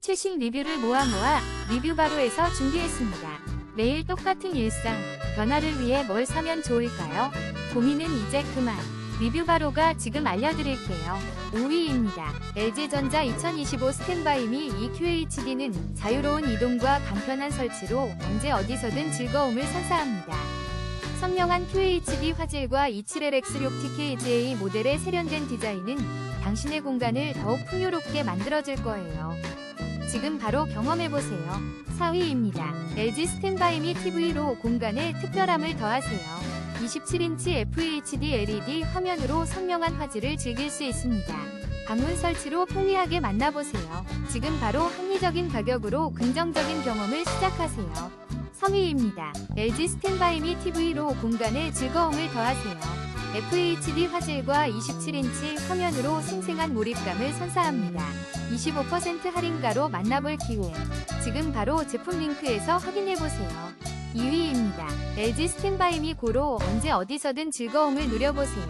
최신 리뷰를 모아 모아 리뷰 바로에서 준비했습니다. 매일 똑같은 일상, 변화를 위해 뭘 사면 좋을까요? 고민은 이제 그만. 리뷰 바로가 지금 알려드릴게요. 5위입니다. LG전자 2025 스탠바이미 EQHD는 자유로운 이동과 간편한 설치로 언제 어디서든 즐거움을 선사합니다. 선명한 QHD 화질과 27LX6 TKGA 모델의 세련된 디자인은 당신의 공간을 더욱 풍요롭게 만들어줄 거예요. 지금 바로 경험해보세요. 4위입니다. LG 스탠바이미 TV로 공간에 특별함을 더하세요. 27인치 FHD LED 화면으로 선명한 화질을 즐길 수 있습니다. 방문 설치로 편리하게 만나보세요. 지금 바로 합리적인 가격으로 긍정적인 경험을 시작하세요. 3위입니다. LG 스탠바이미 TV로 공간에 즐거움을 더하세요. FHD 화질과 27인치 화면으로 생생한 몰입감을 선사합니다. 25% 할인가로 만나볼 기회. 지금 바로 제품 링크에서 확인해보세요. 2위입니다. LG 스탠바이미 고로 언제 어디서든 즐거움을 누려보세요.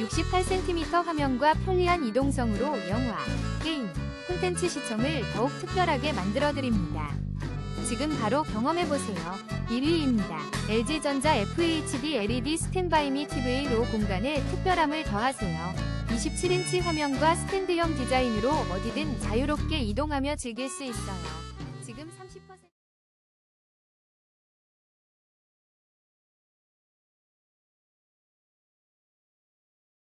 68cm 화면과 편리한 이동성으로 영화, 게임, 콘텐츠 시청을 더욱 특별하게 만들어드립니다. 지금 바로 경험해보세요. 1위입니다. LG전자 FHD LED 스탠바이 미 TV로 공간에 특별함을 더하세요. 27인치 화면과 스탠드형 디자인으로 어디든 자유롭게 이동하며 즐길 수 있어요. 지금 30%